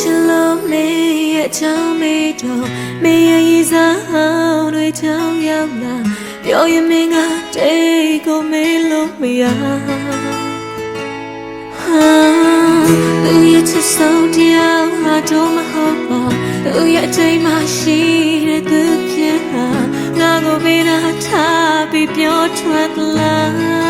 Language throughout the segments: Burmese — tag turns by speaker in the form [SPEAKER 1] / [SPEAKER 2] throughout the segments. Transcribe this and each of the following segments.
[SPEAKER 1] ချင်လို့မေရဲ့ချောင်းမေတော့မေရဲ့ရစားအောင်တွေချောင်းရောက်လာပြောရင်မင်းကတိတ်ကိုမေလို့မရဟာသူရဲ့ချစ်ဆုံးတရားဟာတော့မဟုတ်ပါသူရဲ့အချိန်မှရှိတဲ့သူဖြစ်ဟာငါကိုမင်းသာထားပြီးပြောထွက်လာ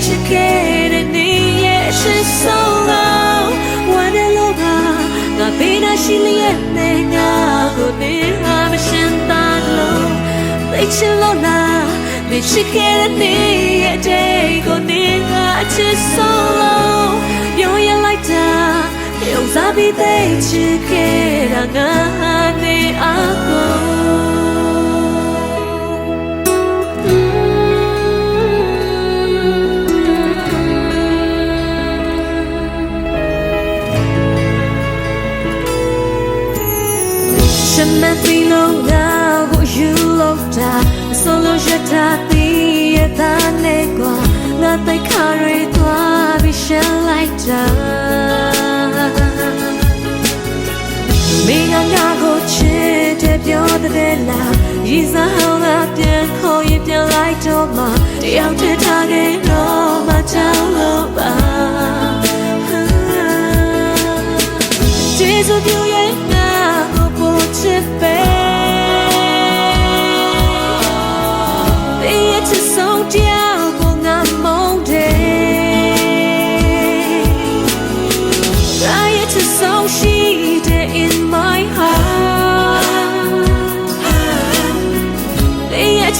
[SPEAKER 1] ရှိလျက်နေငါကိုနေငါမရှင်းသာလို့သိချင်လို့လားမရှိခဲ့တဲ့နေ့ရဲ့အချိန်ကိုနေငါအချစ်ဆုံးလို့ပြောရလိုက်တာပြောစားပြီးသိချင်ခဲ့တာငါနေအားကိုပြီးလုံးငါကိုယူလို့တာဆိုလို့ရတာတည်ရတာနဲ့ကွာငါတိုက်ခါရီသွားပြီးရှင်းလိုက်တာမင်းကငါကိုချစ်တယ်ပြောတဲ့လားရည်စားဟောင်းကပြန်ခေါ်ရင်ပြန်လိုက်တော့မှတယောက်တည်းထားခဲ့တော့မှချောင်းလို့ပါ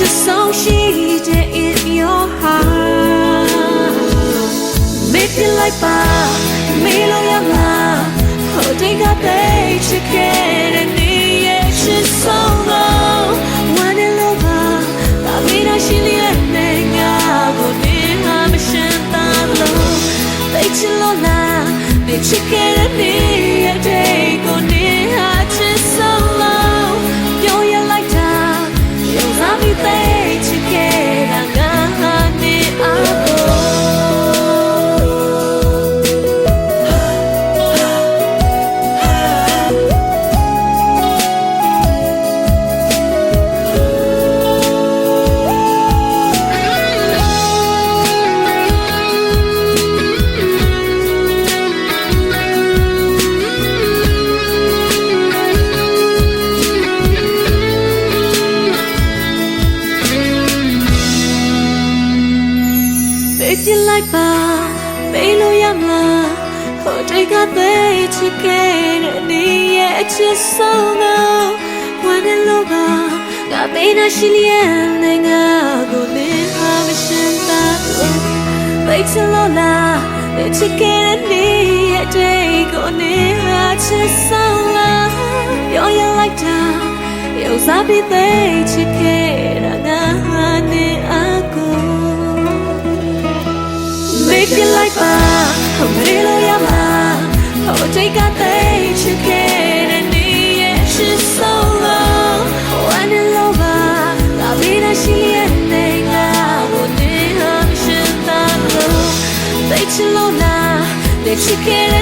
[SPEAKER 1] to song she did in your heart Make it like ba, me lo ya ma, holding up a chicken လိုက်ပါပေးလို့ရမလားဟိုတိတ်ကသေးချစ်ခဲ့တဲ့နေရဲ့အချစ်ဆုံးတော့ဝမ်းနဲ့လို့ပါငါပေးနာရှိလျက်နေငါကိုလင်းဟာမရှင်တာပိတ်ချလို့လားချစ်ခဲ့တဲ့နေရဲ့တိတ်ကိုနေဟာချစ်ဆုံးလားပြောရလိုက်တာ Eu sabe deixe que ပြစ်လိုက်ပါဟိုမရီလို့ရမှာဟိုတိတ်ကသိချစ်ခဲ့တဲ့နေ့ရဲ့ she's so low when in love la vida she en nega wo de ham shin ta lo သိချင်လို့လားသိချစ်ခဲ့